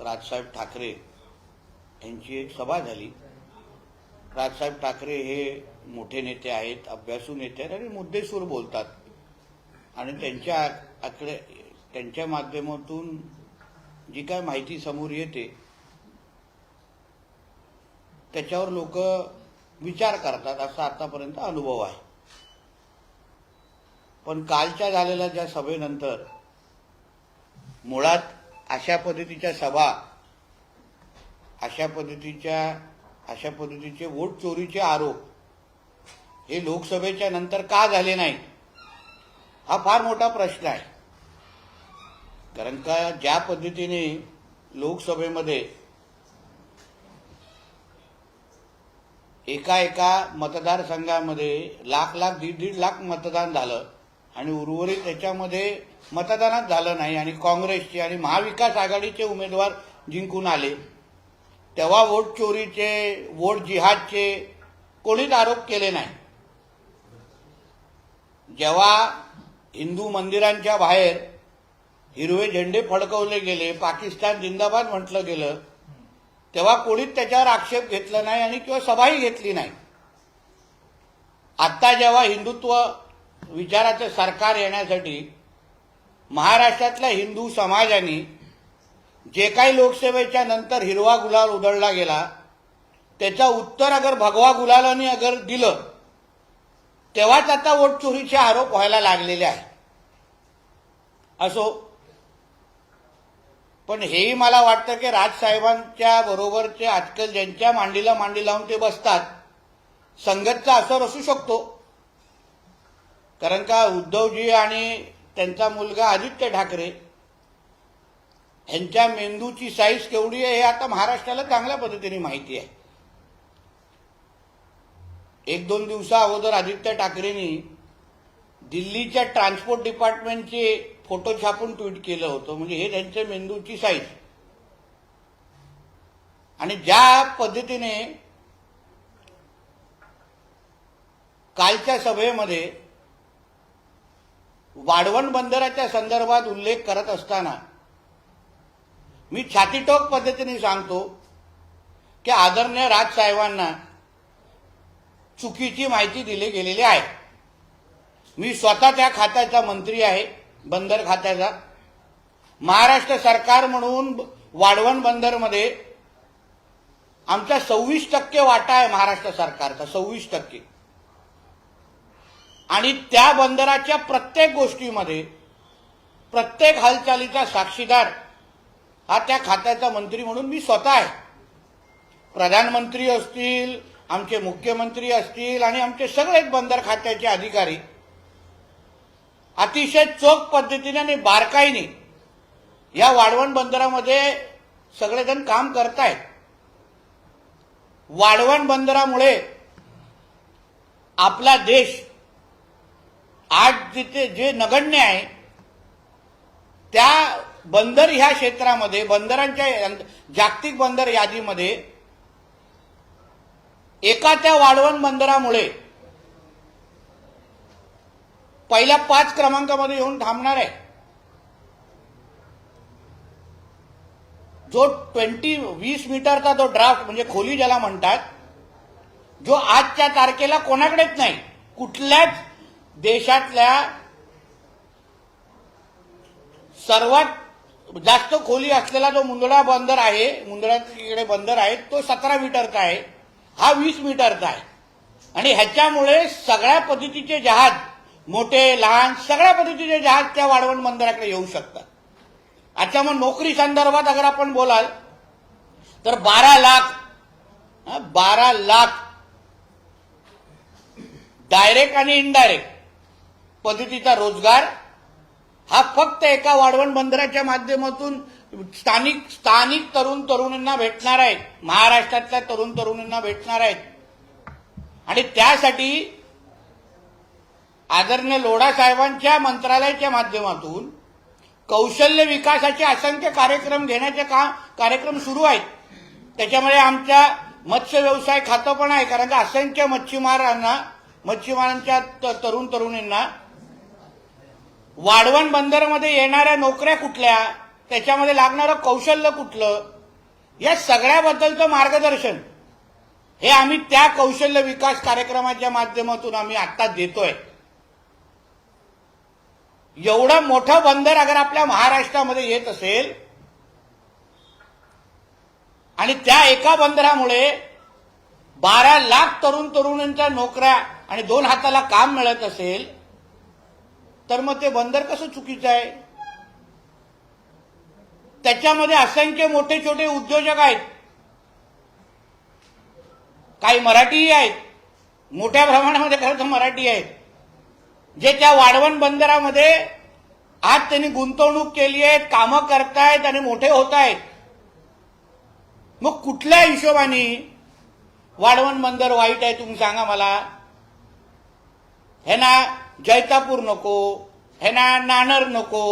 राजसाहेब ठाकरे यांची एक सभा झाली. राजसाहेब ठाकरे हे मोठे नेते आहेत अभ्यासू नेते आहेत आणि मुद्देसूर बोलतात. आणि त्यांच्या आकडे त्यांच्या माध्यमातून जी काय माहिती समोर येते त्याच्यावर लोक विचार करतात असा आतापर्यंत अनुभव आहे. पण कालच्या झालेल्या ज्या सभेनंतर मुळात अशा पद्धतीच्या सभा अशा पद्धतीच्या अशा पद्धतीचे वोट चोरीचे आरोप हे लोकसभेच्या नंतर का झाले नाही? हा फार मोठा प्रश्न आहे. कारण का ज्या पद्धतीने लोकसभेमध्ये एका एका मतदारसंघामध्ये लाख लाख दीड दीड लाख मतदान झालं आणि उर्वरित त्याच्यामध्ये मतदानात झालं नाही आणि काँग्रेसचे आणि महाविकास आघाडीचे उमेदवार जिंकून आले. तेव्हा वोट चोरीचे वोट जिहादचे कोणीच आरोप केले नाही. जेव्हा हिंदू मंदिरांच्या बाहेर हिरवे झेंडे फडकवले गेले पाकिस्तान जिंदाबाद म्हटलं गेलं तेव्हा कोणीच त्याच्यावर आक्षेप घेतला नाही आणि किंवा सभाही घेतली नाही. आता जेव्हा हिंदुत्व विचाराचं सरकार येण्यासाठी महाराष्ट्रातल्या हिंदू समाजाने जे काही लोकसेवेच्या नंतर हिरवा गुलाल उधळला गेला त्याचं उत्तर अगर भगवा गुलालाने अगर दिलं तेव्हाच आता वोट चोरीचे आरोप व्हायला लागलेले आहे असो. पण हेही मला वाटतं की राजसाहेबांच्या बरोबरचे आजकाल ज्यांच्या मांडीला मांडी लावून ते बसतात संगतचा असर असू शकतो. कारण का उद्धवजी आणि त्यांचा मुलगा आदित्य ठाकरे यांच्या मेंदूची साईज केवढी आहे हे आता महाराष्ट्राला चांगल्या पद्धतीने माहिती आहे. एक दोन दिवसा अगोदर आदित्य ठाकरेंनी दिल्लीच्या ट्रान्सपोर्ट डिपार्टमेंटचे फोटो छापून ट्विट केलं होतं. म्हणजे हे त्यांच्या मेंदूची साईज. आणि ज्या पद्धतीने कालच्या सभेमध्ये वाढवण बंदराच्या संदर्भात उल्लेख करत असताना मी छातीटोक पद्धतीने सांगतो की आदरणीय राजसाहेबांना चुकीची माहिती दिली गेलेली आहे. मी स्वतः त्या खात्याचा मंत्री आहे बंदर खात्याचा. महाराष्ट्र सरकार म्हणून वाढवण बंदरमध्ये आमचा सव्वीस टक्के वाटा आहे महाराष्ट्र सरकारचा सव्वीस टक्के. आणि त्या बंदराच्या प्रत्येक गोष्टीमध्ये प्रत्येक हालचालीचा साक्षीदार हा त्या खात्याचा मंत्री म्हणून मी स्वतः आहे. प्रधानमंत्री असतील आमचे मुख्यमंत्री असतील आणि आमचे सगळेच बंदर खात्याचे अधिकारी अतिशय चोख पद्धतीने आणि बारकाईने या वाढवण बंदरामध्ये सगळेजण काम करतायत. वाढवण बंदरामुळे आपला देश आज जिथे जे नगण्य आहे त्या बंदर ह्या क्षेत्रामध्ये बंदरांच्या जागतिक बंदर यादीमध्ये एका त्या वाढवण बंदरामुळे पहिल्या पाच क्रमांकामध्ये येऊन थांबणार आहे. जो ट्वेंटी वीस मीटरचा जो ड्राफ्ट म्हणजे खोली ज्याला म्हणतात जो आजच्या तारखेला कोणाकडेच नाही कुठल्याच देशातल्या सर्वात जास्त खोली असलेला जो मुंदडा बंदर आहे मुंदडाकडे बंदर आहे तो सतरा मीटरचा आहे. हा वीस मीटरचा आहे. आणि ह्याच्यामुळे सगळ्या पद्धतीचे जहाज मोठे लहान सगळ्या पद्धतीचे जहाज त्या वाढवण बंदराकडे येऊ शकतात. आता मग नोकरी संदर्भात अगर आपण बोलाल तर बारा लाख बारा लाख डायरेक्ट आणि इनडायरेक्ट पद्धतीचा रोजगार हा फक्त एका वाढवण बंदराच्या माध्यमातून स्थानिक स्थानिक तरुण तरुणींना भेटणार आहेत. महाराष्ट्रातल्या तरुण तरुणींना भेटणार आहेत. आणि त्यासाठी आदरणीय लोढा साहेबांच्या मंत्रालयाच्या माध्यमातून कौशल्य विकासाचे असंख्य कार्यक्रम घेण्याचे काम कार्यक्रम सुरू आहेत. त्याच्यामुळे आमच्या मत्स्य व्यवसाय खातं पण आहे कारण का असंख्य मच्छीमारांना मच्छीमारांच्या तरुण तरुणींना वाढवण बंदरमध्ये येणाऱ्या नोकऱ्या कुठल्या त्याच्यामध्ये लागणारं कौशल्य कुठलं या सगळ्याबद्दलचं मार्गदर्शन. हे आम्ही त्या कौशल्य विकास कार्यक्रमाच्या माध्यमातून आम्ही आता देतोय. एवढं मोठं बंदर अगर आपल्या महाराष्ट्रामध्ये येत असेल आणि त्या एका बंदरामुळे बारा लाख तरुण तरुणींच्या नोकऱ्या आणि दोन हाताला काम मिळत असेल तर मग ते बंदर कसं चुकीचं आहे? त्याच्यामध्ये असंख्य मोठे छोटे उद्योजक आहेत. काही मराठीही आहेत. मोठ्या प्रमाणामध्ये खरं तर मराठी आहेत. जे त्या वाढवण बंदरामध्ये आज त्यांनी गुंतवणूक केली आहे कामं करतायत आणि मोठे होत आहेत. मग कुठल्या हिशोबाने वाढवण बंदर वाईट आहे तुम्ही सांगा मला. हे ना जैतापूर नको हे ना नाणार नको.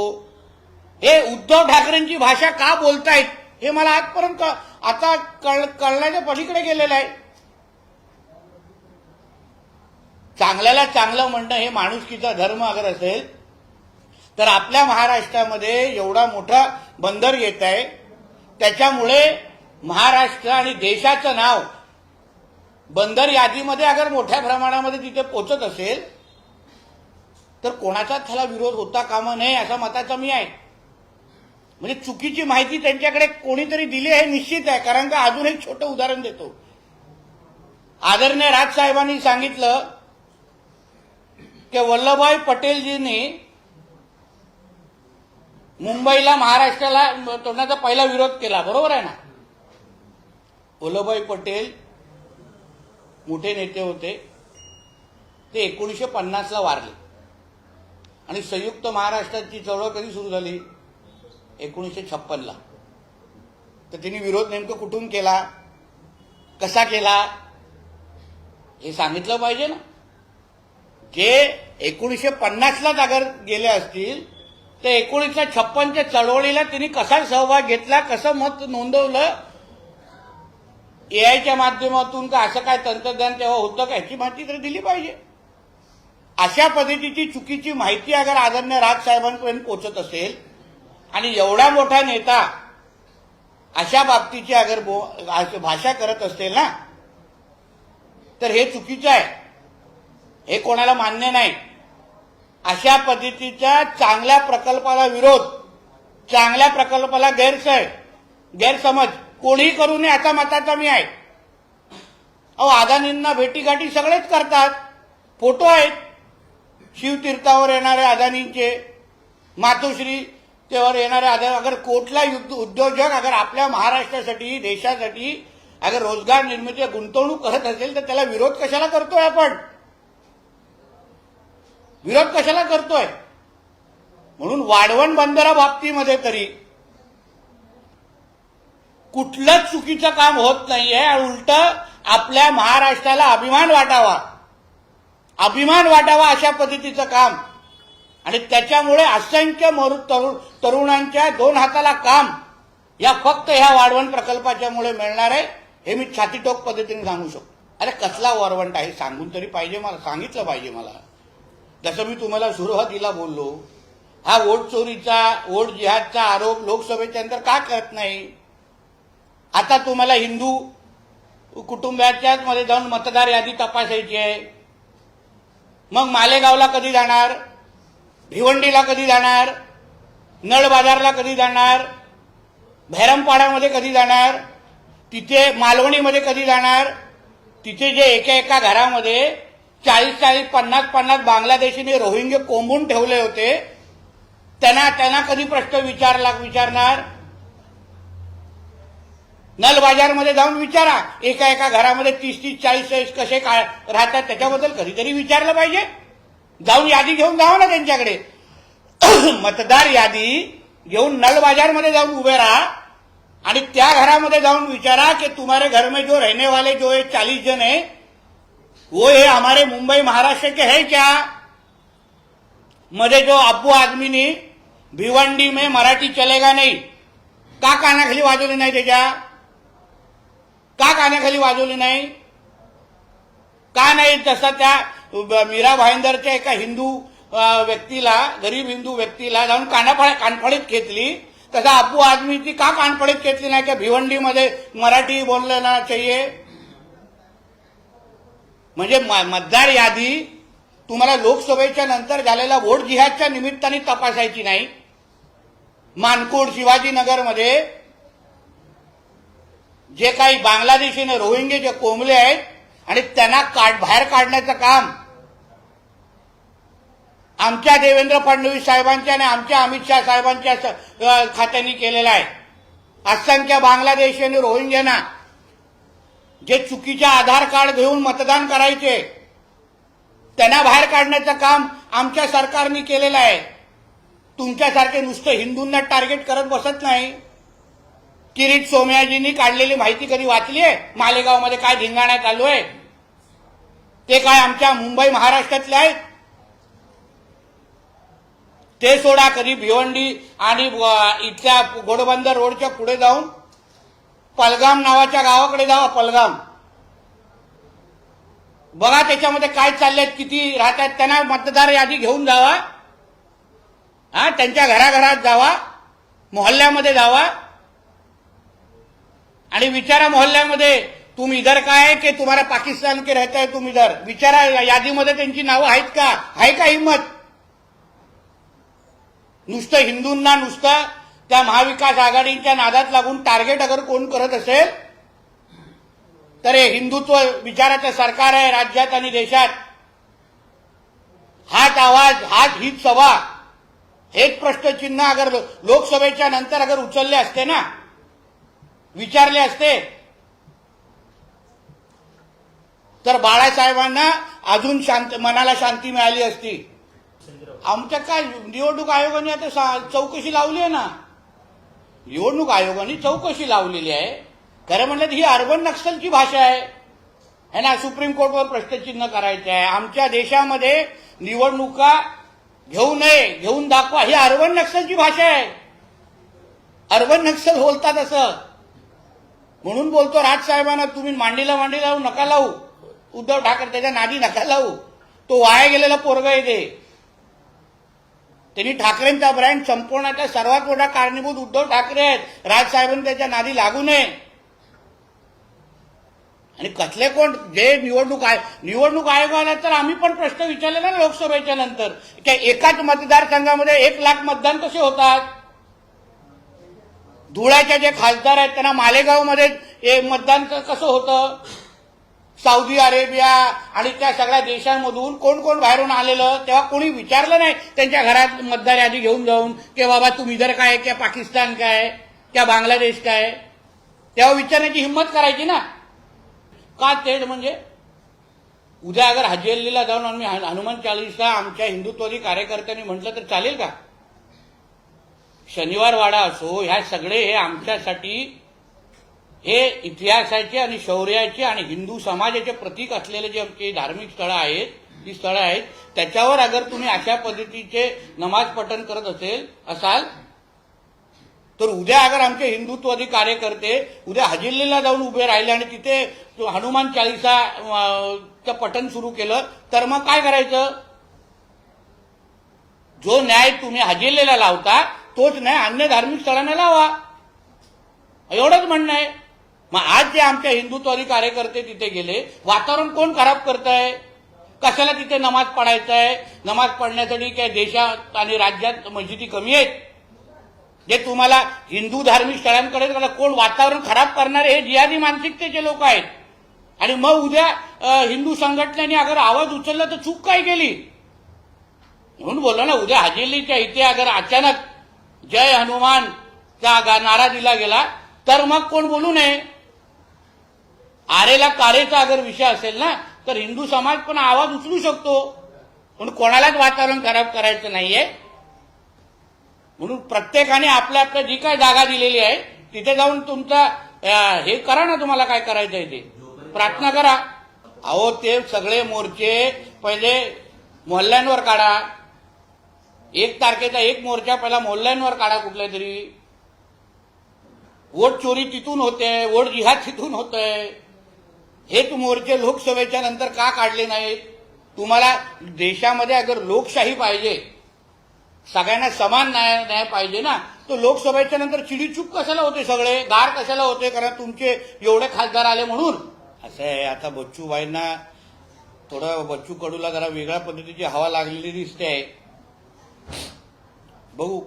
हे उद्धव ठाकरेंची भाषा का बोलतायत हे मला आजपर्यंत आता कळ कळण्याच्या पलीकडे गेलेलं आहे. चांगल्याला चांगलं म्हणणं हे माणुसकीचा धर्म अगर असेल तर आपल्या महाराष्ट्रामध्ये एवढा मोठा बंदर येत आहे. त्याच्यामुळे महाराष्ट्र आणि देशाचं नाव बंदर यादीमध्ये अगर मोठ्या प्रमाणामध्ये तिथे पोचत असेल तर कोणाचाच त्याला विरोध होता कामा नये असा मताचा मी आहे. म्हणजे चुकीची माहिती त्यांच्याकडे कोणीतरी दिली आहे निश्चित आहे कारण का अजून एक छोटं उदाहरण देतो. आदरणीय राजसाहेबांनी सांगितलं की वल्लभभाई पटेलजींनी मुंबईला महाराष्ट्राला तोडण्याचा पहिला विरोध केला बरोबर आहे ना? वल्लभभाई पटेल मोठे नेते होते ते एकोणीसशे पन्नासला वारले. आणि संयुक्त महाराष्ट्राची चळवळ कधी सुरू झाली? एकोणीसशे छप्पनला. तर त्यांनी विरोध नेमकं कुठून केला? कसा केला? हे सांगितलं पाहिजे ना. जे एकोणीसशे पन्नासला जागर गेले असतील तर एकोणीसशे छप्पनच्या चळवळीला त्यांनी कसा सहभाग घेतला कसं मत नोंदवलं? एआयच्या माध्यमातून का असं काय तंत्रज्ञान तेव्हा होतं का? ह्याची माहिती तर दिली पाहिजे. अशा पद्धतीची चुकीची माहिती अगर आदरणीय राजसाहेबांपर्यंत पोचत असेल आणि एवढा मोठा नेता अशा बाबतीची अगर बो भाषा करत असेल ना तर हे चुकीचं आहे. हे कोणाला मान्य नाही. अशा पद्धतीच्या चांगल्या प्रकल्पाला विरोध चांगल्या प्रकल्पाला गैरसय गैरसमज कोणीही करू नये आता मताचा मी आहे. अहो अदानींना भेटीगाठी सगळेच करतात. फोटो आहेत. शिवतीर्थावर येणारे अदानींचे मातोश्री तेवर येणारे अदानी अगर कोटला युद्ध उद्योजक अगर आपल्या महाराष्ट्रासाठी देशासाठी अगर रोजगार निर्मिती गुंतवणूक करत असेल तर त्याला विरोध कशाला करतोय आपण? विरोध कशाला करतोय? म्हणून वाढवण बंदरा बाबतीमध्ये तरी कुठलंच चुकीचं काम होत नाहीये. उलट आपल्या महाराष्ट्राला अभिमान वाटावा. अभिमान वाटावा अशा पद्धतीचं काम. आणि त्याच्यामुळे असंख्य मरु- तरुण तरुणांच्या दोन हाताला काम या फक्त ह्या वाढवण प्रकल्पाच्यामुळे मिळणार आहे हे मी छातीटोक पद्धतीने सांगू शकतो. अरे कसला वरवंट आहे सांगून तरी पाहिजे मला सांगितलं पाहिजे मला. जसं मी तुम्हाला सुरुवातीला बोललो हा वोट चोरीचा वोट जिहादचा आरोप लोकसभेच्या नंतर का करत नाही? आता तुम्हाला हिंदू कुटुंबाच्याच मध्ये जाऊन मतदार यादी तपासायची आहे. मग मालेगावला कधी जाणार? भिवंडीला कधी जाणार? नळ बाजारला कधी जाणार? भैरमपाड्यामध्ये कधी जाणार? तिथे मालवणीमध्ये कधी जाणार? तिथे जे एका एका घरामध्ये चाळीस चाळीस पन्नास पन्नास बांगलादेशीने रोहिंगे कोंबून ठेवले होते. त्यांना त्यांना कधी प्रश्न विचारला विचारणार? नल बाजारमध्ये जाऊन विचारा. एका एका घरामध्ये तीस तीस चाळीस चाळीस कसे का राहतात त्याच्याबद्दल कधीतरी विचारलं पाहिजे. जाऊन यादी घेऊन जावं ना त्यांच्याकडे. मतदार यादी घेऊन नल बाजारमध्ये जाऊन उभे राहा आणि त्या घरामध्ये जाऊन विचारा की तुम्हारे घर में जो रहने वाले जो है चालीस जन है वो ये हमारे मुंबई महाराष्ट्र के है क्या? मध्ये जो अब्बू आदमी ने भिवंडी में मराठी चलेगा नाही. का कानाखाली वाजवली नाही त्याच्या? का कानाखाली वाजवली नाही? का नाही तसं त्या मीरा भाईंदरच्या एका हिंदू व्यक्तीला गरीब हिंदू व्यक्तीला जाऊन कानाफळ कानफळीत घेतली. तसा आपू आदमी ती का कानपडीत घेतली नाही? का भिवंडीमध्ये मराठी बोललं ना चाहिए? म्हणजे म- मतदार यादी तुम्हाला लोकसभेच्या नंतर झालेला वोट जिहादच्या निमित्ताने तपासायची नाही. मानकोड शिवाजीनगरमध्ये जे काही बांगलादेशीने रोहिंगे जे कोंबले आहेत आणि त्यांना काढ बाहेर काढण्याचं काम आमच्या देवेंद्र फडणवीस साहेबांच्या आणि आमच्या अमित शाह साहेबांच्या खात्यांनी केलेलं आहे. असंख्य बांगलादेशी आणि रोहिंग्यांना जे चुकीचे आधार कार्ड घेऊन मतदान करायचे त्यांना बाहेर काढण्याचं काम आमच्या सरकारने केलेलं आहे. तुमच्यासारखे नुसतं हिंदूंना टार्गेट करत बसत नाही. किरीट सोमयाजींनी काढलेली माहिती कधी वाचली आहे? मालेगावमध्ये काय धिंगाणा चालू आहे? ते काय आमच्या मुंबई महाराष्ट्रातले आहेत? ते सोडा कधी भिवंडी आणि इथल्या घोडबंदर रोडच्या पुढे जाऊन पलगाम नावाच्या गावाकडे जावा पलगाम. बघा त्याच्यामध्ये काय चाललेत किती राहतात त्यांना मतदार यादी घेऊन जावा. हा त्यांच्या घराघरात जावा मोहल्ल्यामध्ये जावा. आणि विचारा मोहल्ल्यामध्ये तुम इधर का आहे की तुम्हाला पाकिस्तान के रहता है तुम इधर? विचारा यादीमध्ये त्यांची नावं आहेत का? आहे का हिंमत नुसतं हिंदूंना नुसतं त्या महाविकास आघाडीच्या नादात लागून टार्गेट अगर कोण करत असेल तर हे हिंदुत्व विचाराचं सरकार आहे राज्यात आणि देशात. हाच आवाज हाच हीच सभा. हेच प्रश्नचिन्ह अगर लोकसभेच्या नंतर अगर उचलले असते ना विचारले असते. तर बाळासाहेबांना अजून शांत मनाला शांती मिळाली असती. आमच्या काय निवडणूक आयोगाने आता सा- चौकशी लावली आहे ना? निवडणूक आयोगाने चौकशी लावलेली आहे. खरं म्हणलं तर ही अर्बन नक्सलची भाषा आहे. है ना? सुप्रीम कोर्टवर प्रश्नचिन्ह करायचं आहे. आमच्या देशामध्ये निवडणुका घेऊ नये घेऊन दाखवा. ही अर्बन नक्सलची भाषा आहे. अर्बन नक्सल बोलतात असं. म्हणून बोलतो राजसाहेबांना तुम्ही मांडीला मांडी लावू नका लावू. उद्धव ठाकरे त्याच्या नादी नका लावू. तो वाया गेलेला पोरग आहे ते. त्यांनी ठाकरेंचा ब्रँड संपवण्याचा सर्वात मोठा कारणीभूत उद्धव ठाकरे आहेत. राजसाहेबांनी त्याच्या नादी लागू नये. आणि कसले कोण जे निवडणूक आय निवडणूक आयोगाला तर आम्ही पण प्रश्न विचारलेला ना लोकसभेच्या नंतर. की एकाच मतदारसंघामध्ये एक लाख मतदान कसे होतात? धुळ्याचे जे खासदार आहेत त्यांना मालेगावमध्ये मतदान कसं होतं? सौदी अरेबिया आणि त्या सगळ्या देशांमधून कोण कोण बाहेरून आलेलं? तेव्हा कोणी विचारलं नाही त्यांच्या घरात मतदार यादी घेऊन जाऊन की बाबा तुम्ही इधर काय क्या पाकिस्तान काय क्या बांगलादेश काय तेव्हा विचारण्याची हिंमत करायची ना. का तेढ म्हणजे? उद्या अगर हजेल्लीला जाऊन आम्ही हनुमान चालीसा आमच्या हिंदुत्वादी कार्यकर्त्यांनी म्हटलं तर चालेल का? शनिवारवाडा असो ह्या सगळे हे आमच्यासाठी हे इतिहासाचे आणि शौर्याचे आणि हिंदू समाजाचे प्रतीक असलेले जे आमचे धार्मिक स्थळं आहेत ती स्थळं आहेत त्याच्यावर अगर तुम्ही अशा पद्धतीचे नमाज पठण करत असेल असाल तर उद्या अगर आमचे हिंदुत्वादी कार्यकर्ते उद्या हजिल्लीला जाऊन उभे राहिले आणि तिथे हनुमान चालिसा चं पठण सुरू केलं तर मग काय करायचं? जो न्याय तुम्ही हजिल्लीला लावता तोच न्याय अन्य धार्मिक स्थळांना लावा. एवढंच म्हणणं आहे. मग आज जे आमच्या हिंदुत्वादी कार्यकर्ते तिथे गेले वातावरण कोण खराब करत आहे कशाला तिथे नमाज पडायचं आहे नमाज पडण्यासाठी काय देशात आणि राज्यात मस्जिदी कमी आहेत? जे तुम्हाला हिंदू धार्मिक स्थळांकडे त्याला कोण वातावरण खराब करणारे हे जिहादी मानसिकतेचे लोक आहेत. आणि मग उद्या हिंदू संघटनेने अगर आवाज उचलला तर चूक काय केली? म्हणून बोललो ना उद्या हजेलीच्या इथे अगर अचानक जय हनुमानचा त्या नारा दिला गेला. तर मग कोण बोलू नये? आरेला कारेचा अगर विषय असेल ना तर हिंदू समाज पण आवाज उचलू शकतो. म्हणून कोणालाच वातावरण खराब करायचं नाहीये. म्हणून प्रत्येकाने आपल्या आपल्या जी काय जागा दिलेली आहे तिथे जाऊन तुमचा हे करा ना तुम्हाला काय करायचं आहे ते. प्रार्थना करा. अहो ते सगळे मोर्चे पहिले मोहल्ल्यांवर काढा. एक तारखेचा एक मोर्चा पहिला मोहल्ल्यांवर काढा कुठल्या तरी. वोट चोरी तिथून होते वोट जिहाद तिथून होतंय हे तू मोर्चे लोकसभेच्या नंतर का काढले नाहीत? तुम्हाला देशामध्ये अगर लोकशाही पाहिजे सगळ्यांना समान न्याय न्याय पाहिजे ना तर लोकसभेच्या नंतर चिडीचूप कशाला होते सगळे? गार कशाला होते? कारण तुमचे एवढे खासदार आले म्हणून. असं आहे. आता बच्चूबाईंना थोडं बच्चू कडूला जरा वेगळ्या पद्धतीची हवा लागलेली दिसते. आहे बघू.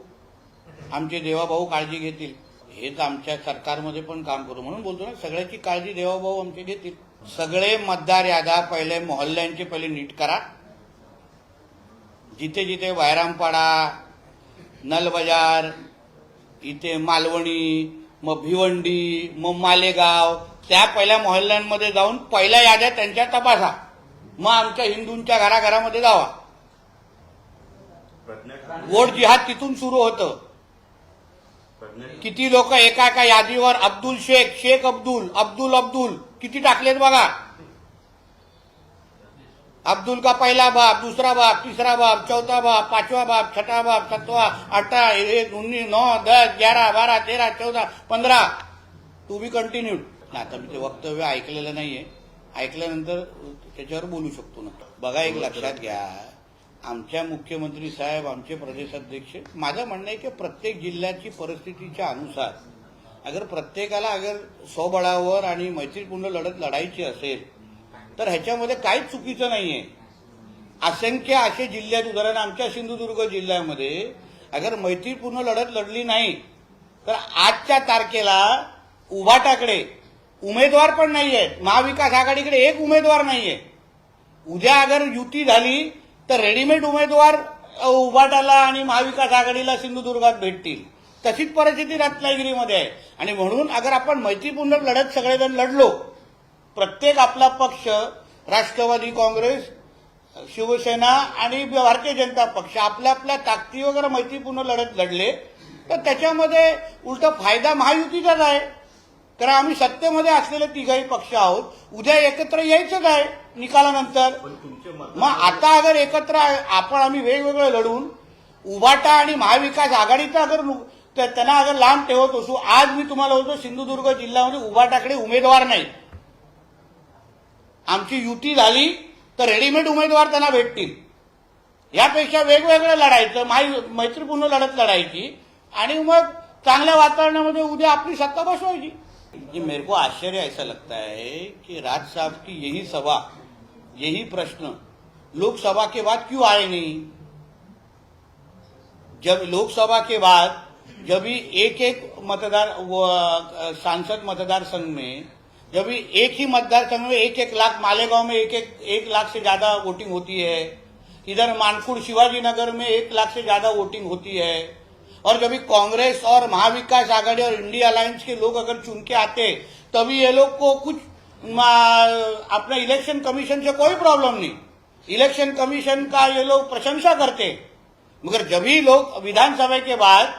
आमचे देवाभाऊ काळजी घेतील. हेच आमच्या सरकारमध्ये पण काम करू म्हणून बोलतो ना सगळ्याची काळजी देवाभाऊ आमचे घेतील. सगळे मतदार यादा पहिले मोहल्ल्यांचे पहिले नीट करा. जिथे जिथे वायरामपाडा नलबजार इथे मालवणी मग भिवंडी मग मालेगाव त्या पहिल्या मोहल्ल्यांमध्ये जाऊन पहिल्या याद्या त्यांच्या तपासा. मग आमच्या हिंदूंच्या घराघरामध्ये जावा. वोट जिहाद तिथून सुरू होतं. किती लोक एका एका यादीवर अब्दुल शेख शेख अब्दुल अब्दुल अब्दुल किती टाकलेत बघा. अब्दुल का पहिला बाप दूसरा बाप तिसरा बाप चौथा बाप पाचवा बाप छठा बाप सातवा अठरा एक उन्नीस नौ दस ग्यारह बारा तेरा चौदा पंधरा. टू बी कंटिन्यूड आता मी ते वक्तव्य ऐकलेलं नाहीये. ऐकल्यानंतर त्याच्यावर बोलू शकतो ना. बघा एक लक्षात घ्या. आमच्या मुख्यमंत्री साहेब आमचे प्रदेशाध्यक्ष माझं म्हणणं आहे की प्रत्येक जिल्ह्याची परिस्थितीच्या अनुसार अगर प्रत्येकाला अगर स्वबळावर आणि मैत्रीपूर्ण लढत लढायची असेल तर ह्याच्यामध्ये काहीच चुकीचं नाही आहे असंख्य असे जिल्ह्यात उदाहरण आमच्या सिंधुदुर्ग जिल्ह्यामध्ये अगर मैत्रीपूर्ण लढत लढली नाही तर आजच्या तारखेला उभाटाकडे उमेदवार पण नाही आहेत महाविकास आघाडीकडे एक उमेदवार नाहीये. उद्या अगर युती झाली तर रेडीमेड उमेदवार उभाटाला आणि महाविकास आघाडीला सिंधुदुर्गात भेटतील. तशीच परिस्थिती रत्नागिरीमध्ये आहे. आणि म्हणून अगर आपण मैत्रीपूर्ण लढत सगळेजण लढलो प्रत्येक आपला पक्ष राष्ट्रवादी काँग्रेस शिवसेना आणि भारतीय जनता पक्ष आपल्या आपल्या ताकदी वगैरे मैत्रीपूर्ण लढत लढले तर त्याच्यामध्ये उलट फायदा महायुतीचाच आहे. कारण आम्ही सत्तेमध्ये असलेले तिघही पक्ष आहोत. उद्या एकत्र यायचंच आहे निकालानंतर? मग आता अगर एकत्र आपण आम्ही वेगवेगळे लढून उबाटा आणि महाविकास आघाडीचा अगर त्यांना अगर लांब ठेवत असू आज मी तुम्हाला होतो सिंधुदुर्ग जिल्ह्यामध्ये उबाटाकडे उमेदवार नाही. आमची युती झाली तर रेडीमेड उमेदवार त्यांना भेटतील. यापेक्षा वेगवेगळं लढायचं माई- मैत्रीपूर्ण लढत लढायची. आणि मग चांगल्या वातावरणामध्ये उद्या आपली सत्ता बसवायची. ये मेरे को आश्चर्य ऐसा लगता है कि राज साहब की यही सभा, यही प्रश्न, लोकसभा के बाद क्यों आए नहीं? जब लोकसभा के बाद, जब भी एक एक मतदार सांसद मतदार संघ में, जब भी एक ही मतदार संघ में एक एक लाख, मालेगांव में एक एक एक लाख से ज़्यादा वोटिंग होती है, इधर मानपुर शिवाजी नगर में एक लाख से ज़्यादा वोटिंग होती है और जब कांग्रेस और महाविकास आघाड़ी और इंडिया अलायंस के लोग अगर चुन के आते, तभी ये लोग को कुछ अपना इलेक्शन कमीशन से कोई प्रॉब्लम नहीं। इलेक्शन कमीशन का ये लोग प्रशंसा करते। मगर जब भी लोग, विधानसभा के बाद,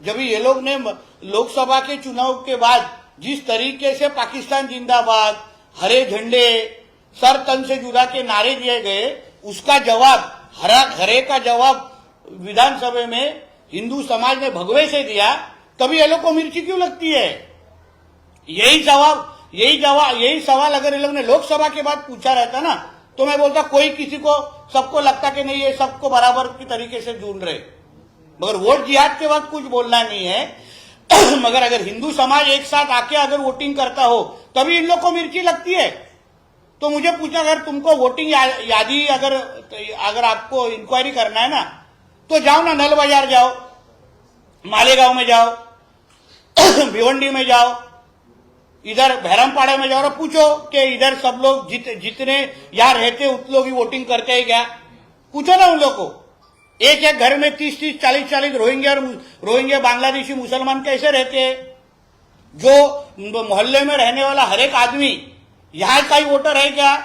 जब ये लोग ने लोकसभा के चुनाव के बाद जिस तरीके से पाकिस्तान जिंदाबाद, हरे झंडे सर तन से जुदा के नारे दिए गए, उसका जवाब, हरा हरे का जवाब विधानसभा में हिंदू समाज ने भगवे से दिया तभी ये लोग को मिर्ची क्यों लगती है? यही जवाब यही जवाब यही सवाल अगर ये लोग ने लोकसभा के बाद पूछा रहता ना तो मैं बोलता कोई किसी को सबको लगता कि नहीं ये सबको बराबर की तरीके से ढूंढ रहे। मगर वोट जिहाद के बाद कुछ बोलना नहीं है। मगर अगर हिंदू समाज एक साथ आके अगर वोटिंग करता हो तभी इन लोग को मिर्ची लगती है। तो मुझे पूछा अगर तुमको वोटिंग या, यादी अगर अगर आपको इंक्वायरी करना है ना तो जाओ ना नल बाज़ार जाओ। मालेगांव में जाओ भिवंडी में जाओ इधर भैरमपाड़ा में जाओ और पूछो कि इधर सब लोग जित, जितने यहाँ रहते उत लोग ही वोटिंग करते हैं क्या? पूछो ना उन लोग को। एक एक घर में तीस तीस चालीस चालीस रोहिंग्या और रोहिंग्या बांग्लादेशी मुसलमान कैसे रहते हैं? जो मोहल्ले में रहने वाला हर एक आदमी यहाँ का ही वोटर है क्या?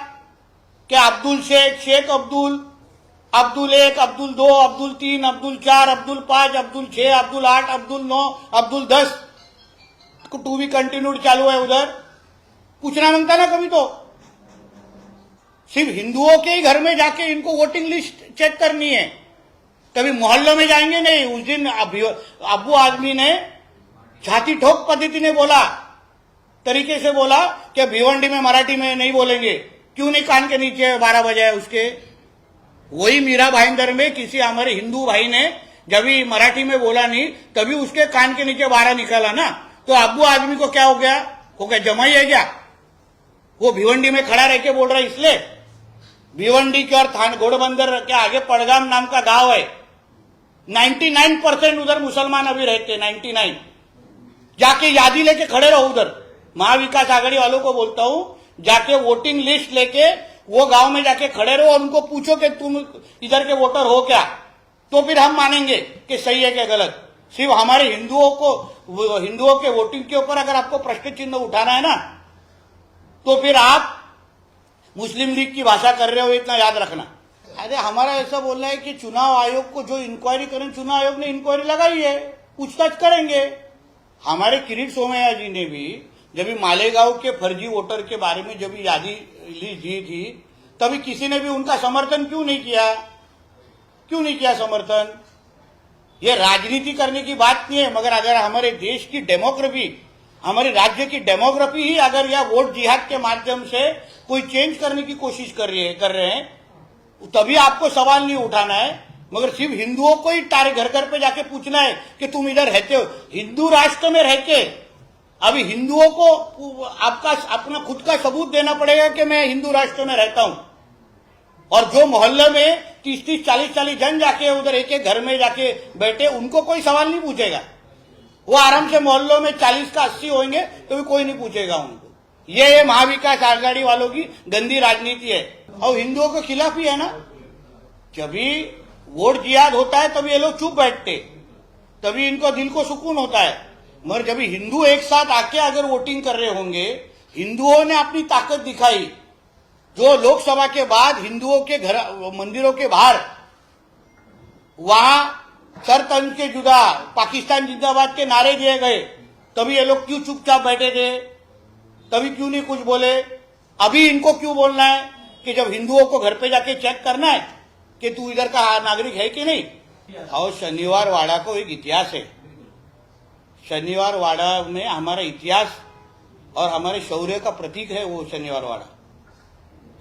कि अब्दुल शेख शेख अब्दुल अब्दुल एक, अब्दुल दो, अब्दुल तीन, अब्दुल चार, अब्दुल पाँच, अब्दुल छह, अब्दुल आठ, अब्दुल नौ, अब्दुल दस। टू बी कंटिन्यूड चालू है उधर। पूछना माँगता ना कभी तो। सिर्फ़ हिंदुओं के ही घर में जाके इनको वोटिंग लिस्ट चेक करनी है। कभी मोहल्लों में जाएँगे नहीं। उस दिन अबू आदमी ने छाती ठोक पद्धति ने बोला, तरीके से बोला कि भिवंडी में मराठी में नहीं बोलेंगे। क्यों नहीं कान के नीचे बारह बजे उसके? वही मीरा भाईंदर में किसी हमारे हिंदू भाई ने जब मराठी में बोला नहीं, तभी उसके कान के नीचे बारह निकाला ना। तो अब्बू आदमी को क्या हो गया? वो क्या जमाई है क्या? वो भिवंडी में खड़ा रह के बोल रहा है इसलिए। भिवंडी के और थान घोड़बंदर के आगे पड़गाम नाम का गाँव है। 99 परसेंट उधर मुसलमान अभी रहते हैं 99 जाके यादी लेके खड़े रहो उधर। महाविकास आघाड़ी वालों को बोलता हूँ, जाके वोटिंग लिस्ट लेके वो गाँव में जाके खड़े रहो और उनको पूछो कि तुम इधर के वोटर हो क्या? तो फिर हम मानेंगे कि सही है क्या गलत। सिर्फ़ हमारे हिंदुओं को, हिंदुओं के वोटिंग के ऊपर अगर आपको प्रश्न चिन्ह उठाना है ना तो फिर आप मुस्लिम लीग की भाषा कर रहे हो, इतना याद रखना। अरे हमारा ऐसा बोलना है कि चुनाव आयोग को जो इंक्वायरी करें, चुनाव आयोग ने इंक्वायरी लगाई है, पूछताछ करेंगे। हमारे किरीट सोमैया जी ने भी जब मालेगांव के फर्जी वोटर के बारे में जब यादी ली जी थी, तभी किसी ने भी उनका समर्थन क्यों नहीं किया? क्यों नहीं किया समर्थन? ये राजनीति करने की बात नहीं है, मगर अगर हमारे देश की डेमोग्राफी, हमारे राज्य की डेमोग्राफी ही अगर या वोट जिहाद के माध्यम से कोई चेंज करने की कोशिश कर रही है, कर रहे हैं, तभी आपको सवाल नहीं उठाना है। मगर सिर्फ़ हिंदुओं को ही तारे घर घर पे जाके पूछना है कि तुम इधर रहते हो। हिंदू राष्ट्र में रह के अभी हिंदुओं को आपका, अपना खुद का सबूत देना पड़ेगा कि मैं हिंदू राष्ट्र में रहता हूँ। और जो मोहल्ले में तीस तीस चालीस चालीस जन जाके उधर एक एक घर में जाके बैठे, उनको कोई सवाल नहीं पूछेगा। वो आराम से मोहल्लों में चालीस का अस्सी होंगे तो भी कोई नहीं पूछेगा उनको। ये महाविकास आघाड़ी वालों की गंदी राजनीति है। और हिंदुओं के खिलाफ ही है ना? जभी वोट जिहाद होता है, तभी ये लोग चुप बैठते तभी इनको दिल को सुकून होता है। मगर जब हिंदू एक साथ आके अगर वोटिंग कर रहे होंगे हिंदुओं ने अपनी ताकत दिखाई। जो लोकसभा के बाद हिंदुओं के घर मंदिरों के बाहर वहाँ सर तंज के जुदा पाकिस्तान जिंदाबाद के नारे दिए गए। तभी ये लोग क्यों चुपचाप बैठे थे? तभी क्यों नहीं कुछ बोले? अभी इनको क्यों बोलना है कि जब हिंदुओं को घर पे जाके चेक करना है कि तू इधर का नागरिक है कि नहीं? और शनिवार वाड़ा को एक इतिहास है। शनिवार वाड़ा में हमारा इतिहास और हमारे शौर्य का प्रतीक है वो शनिवार वाड़ा।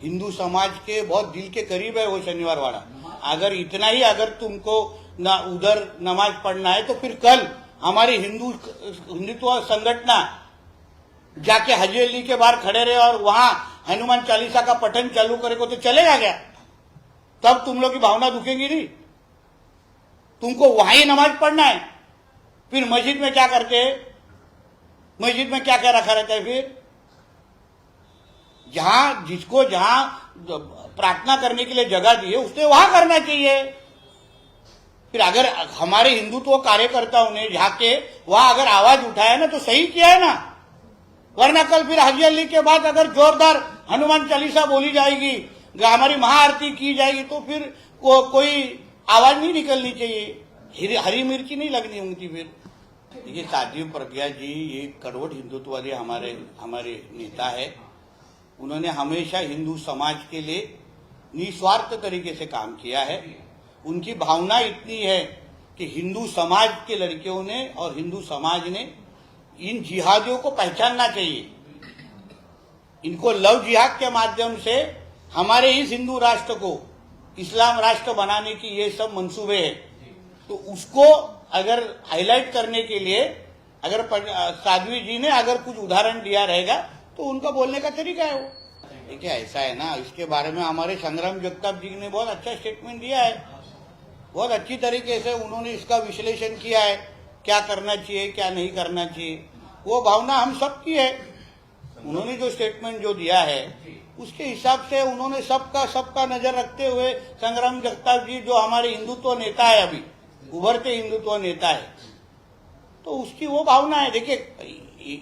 हिंदू समाज के बहुत दिल के करीब है वो शनिवार वाड़ा। अगर इतना ही अगर तुमको ना उधर नमाज़ पढ़ना है तो फिर कल हमारी हिंदू हिंदुत्व संगठना जाके हजी अली के बाहर खड़े रहे और वहाँ हनुमान चालीसा का पठन चालू करेगा तो चलेगा क्या? तब तुम लोग की भावना दुखेगी नहीं। तुमको वहाँ ही नमाज़ पढ़ना है। फिर मस्जिद में क्या करते मस्जिद में क्या क्या रखा रहता है फिर? जहाँ जिसको जहाँ प्रार्थना करने के लिए जगह दी है उसने वहाँ करना चाहिए। फिर अगर हमारे हिंदुत्व कार्यकर्ताओं ने जाके वहाँ अगर आवाज़ उठाया ना तो सही किया है ना? वरना कल फिर हाजी अली के बाद अगर जोरदार हनुमान चालीसा बोली जाएगी हमारी महाआरती की जाएगी तो फिर को, कोई आवाज़ नहीं निकलनी चाहिए। हरी मिर्ची नहीं लगनी उनकी फिर। देखिए साजीव प्रज्ञा जी, ये करोड़ हिंदुत्ववादी हमारे हमारे नेता है। उन्होंने हमेशा हिंदू समाज के लिए निस्वार्थ तरीके से काम किया है। उनकी भावना इतनी है कि हिंदू समाज के लड़कियों ने और हिंदू समाज ने इन जिहादियों को पहचानना चाहिए। इनको लव जिहाद के माध्यम से हमारे इस हिंदू राष्ट्र को इस्लाम राष्ट्र बनाने की ये सब मंसूबे हैं। तो उसको अगर हाईलाइट करने के लिए, अगर साध्वी जी ने अगर कुछ उदाहरण दिया रहेगा तो उनका बोलने का तरीका है वो। देखिए, ऐसा है ना, इसके बारे में हमारे संग्राम जगताप जी ने बहुत अच्छा स्टेटमेंट दिया है। बहुत अच्छी तरीके से उन्होंने इसका विश्लेषण किया है, क्या करना चाहिए, क्या नहीं करना चाहिए। वो भावना हम सबकी है। उन्होंने जो स्टेटमेंट जो दिया है, उसके हिसाब से उन्होंने सबका सबका नज़र रखते हुए संग्राम जगताप जी, जो हमारे हिंदुत्व नेता है अभी उभरते हिंदुत्व नेता है तो उसकी वो भावना है देखिए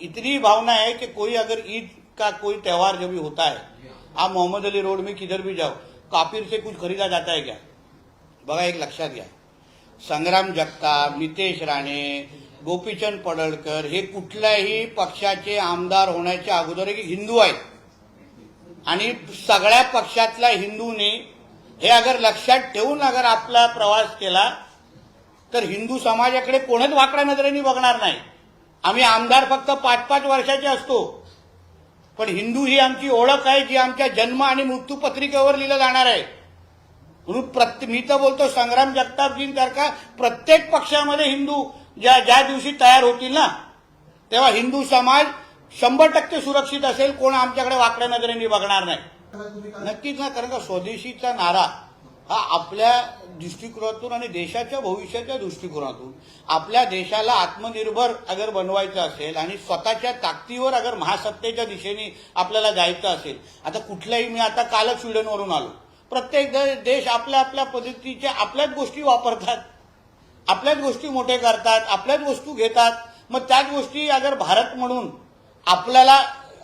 इतनी भावना है कि कोई अगर ईद का कोई त्योहार जब भी होता है आप मोहम्मद अली रोड में किधर भी जाओ काफिर से कुछ खरीदा जाता है क्या? बघा एक लक्षात घ्या संग्राम जगताप नितेश राणे गोपीचंद पडळकर हे कुठल्याही पक्षाचे आमदार होण्याच्या अगोदर एक हिंदू आहेत. आणि सगळ्या पक्षातल्या हिंदूने हे अगर लक्षात ठेवून अगर आपला प्रवास केला तर हिंदू समाजाकडे कोणच वाकड्या नजरेने बघणार नाही. आम्ही आमदार फक्त पाच पाच वर्षाचे असतो. पण हिंदू ही आमची ओळख आहे जी आमच्या जन्म आणि मृत्यू पत्रिकेवर लिहिलं जाणार आहे. म्हणून प्रत्ये मी तर बोलतो संग्राम जगतापजींसारखा प्रत्येक पक्षामध्ये हिंदू ज्या ज्या दिवशी तयार होतील ना तेव्हा हिंदू समाज शंभर टक्के सुरक्षित असेल कोण आमच्याकडे वाकड्या नजरेने बघणार नाही. नक्कीच ना कारण का स्वदेशीचा नारा हा आपल्या दृष्टिकोनातून आणि देशाच्या भविष्याच्या दृष्टिकोनातून आपल्या देशाला आत्मनिर्भर अगर बनवायचं असेल आणि स्वतःच्या ताकदीवर अगर महासत्तेच्या दिशेने आपल्याला जायचं असेल आता कुठल्याही मी आता कालच स्वीडनवरून आलो. प्रत्येक देश आपल्या आपल्या पद्धतीच्या आपल्याच गोष्टी वापरतात. आपल्याच गोष्टी मोठे करतात आपल्याच वस्तू घेतात. मग त्याच गोष्टी अगर भारत म्हणून आपल्याला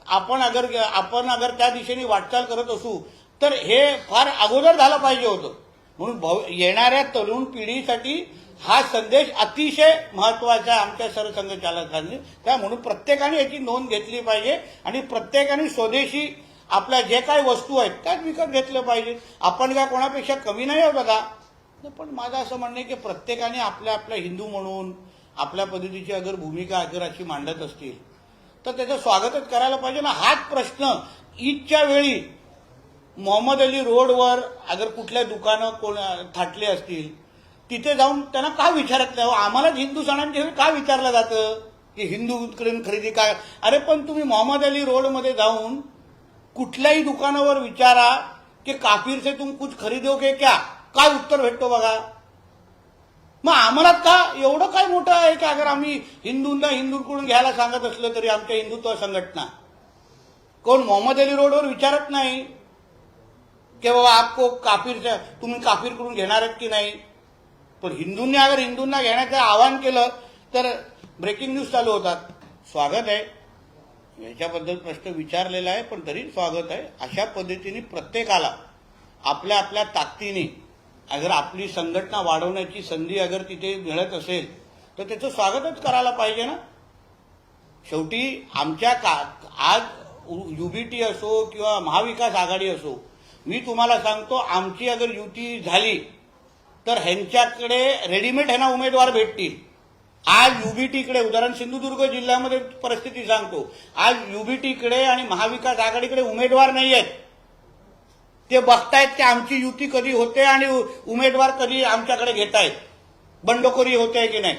आपण अगर आपण अगर त्या दिशेने वाटचाल करत असू तर हे फार अगोदर झालं पाहिजे होतं. म्हणून भव- येणाऱ्या तरुण पिढीसाठी हा संदेश अतिशय महत्त्वाचा आमच्या सरसंघचालकांनी. त्या म्हणून प्रत्येकाने याची नोंद घेतली पाहिजे आणि प्रत्येकाने स्वदेशी आपल्या जे काही वस्तू आहेत त्याच विकत घेतलं पाहिजे. आपण काय कोणापेक्षा कमी नाही आहोत बघा. पण माझं असं म्हणणं आहे की प्रत्येकाने आपल्या आपल्या हिंदू म्हणून आपल्या पद्धतीची अगर भूमिका अगर अशी मांडत असतील तर त्याचं स्वागतच करायला पाहिजे. ना हाच प्रश्न ईदच्या वेळी मोहम्मद अली रोडवर अगर कुठल्या दुकानं कोण थाटले असतील तिथे जाऊन त्यांना का विचारत नाही? आम्हालाच हिंदू सणांच्या का विचारलं जातं? की हिंदूकडून खरेदी काय अरे पण तुम्ही मोहम्मद अली रोडमध्ये जाऊन कुठल्याही दुकानावर विचारा की काफिर से तुम कुछ खरीदोगे क्या? काय उत्तर भेटतो बघा? मग आम्हाला का? एवढं काय मोठं आहे की अगर आम्ही हिंदूंना हिंदूंकडून घ्यायला सांगत असलं तरी आमच्या हिंदुत्व संघटना. कोण मोहम्मद अली रोडवर विचारत नाही? की बाबा आपको काफीर तुम्ही काफिरकडून घेणार आहेत की नाही? पण हिंदूंनी अगर हिंदूंना घेण्याचं आवाहन केलं तर ब्रेकिंग न्यूज चालू होतात. स्वागत आहे. याच्याबद्दल प्रश्न विचारलेला आहे पण तरी स्वागत आहे. अशा पद्धतीने प्रत्येकाला आपल्या आपल्या ताकदीने अगर आपली संघटना वाढवण्याची संधी अगर तिथे मिळत असेल तर त्याचं स्वागतच करायला पाहिजे ना. शेवटी आमच्या का आज युबीटी असो किंवा महाविकास आघाडी असो मी तुम्हाला सांगतो आमची अगर युती झाली तर ह्यांच्याकडे रेडीमेड ह्यांना उमेदवार भेटतील. आज युबीटीकडे उदाहरण सिंधुदुर्ग जिल्ह्यामध्ये परिस्थिती सांगतो. आज युबीटीकडे आणि महाविकास आघाडीकडे उमेदवार नाही आहेत ते बघतायत की आमची युती कधी होते आणि उ- उमेदवार कधी आमच्याकडे घेतायत. बंडखोरी होते की नाही?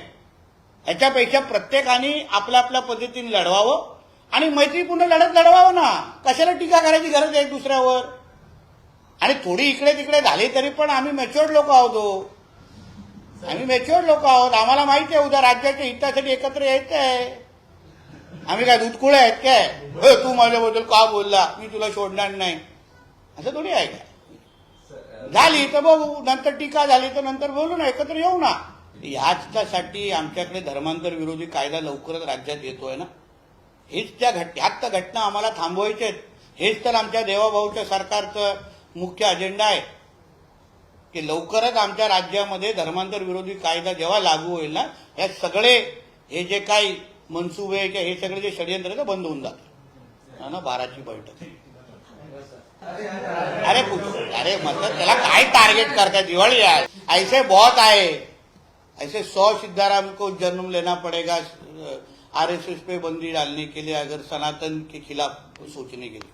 ह्याच्यापेक्षा प्रत्येकाने आपल्या आपल्या पद्धतीने लढवावं आणि मैत्रीपूर्ण लढत लढवावं ना. कशाला टीका करायची गरज आहे दुसऱ्यावर? आणि थोडी इकडे तिकडे झाली तरी पण आम्ही मॅच्युअर्ड लोक आहोत हो. आम्ही मॅच्युअर्ड लोक आहोत. आम्हाला माहिती आहे उद्या राज्याच्या हितासाठी एकत्र यायचं आहे. आम्ही काय दुधकुळे आहेत काय? तू माझ्याबद्दल का बोलला? मी तुला सोडणार नाही. असं थोडी आहे का? झाली तर बघू. नंतर टीका झाली तर नंतर बोलू ना. एकत्र येऊ ना. ह्याच्यासाठी आमच्याकडे धर्मांतर विरोधी कायदा लवकरच राज्यात येतोय ना. हेच त्या घट ह्याच त्या घटना आम्हाला थांबवायच्या आहेत. हेच तर आमच्या देवाभाऊच्या सरकारचं मुख्य अजेंडा आहे. की लवकरच आमच्या राज्यामध्ये धर्मांतर विरोधी कायदा जेव्हा लागू होईल ना हे सगळे हे जे काही मनसुबे किंवा हे सगळे जे षडयंत्र आहे ते बंद होऊन जाते ना बाराची बैठक. अरे अरे मतलब त्याला काय टार्गेट करताय? दिवाळी आहे. ऐसे बहुत आहे. ऐसे सौ सिद्धाराम को जन्म लेना पड़ेगा आरएसएस पे बंदी डालने के लिए अगर सनातन के खिलाफ सोचने के लिए.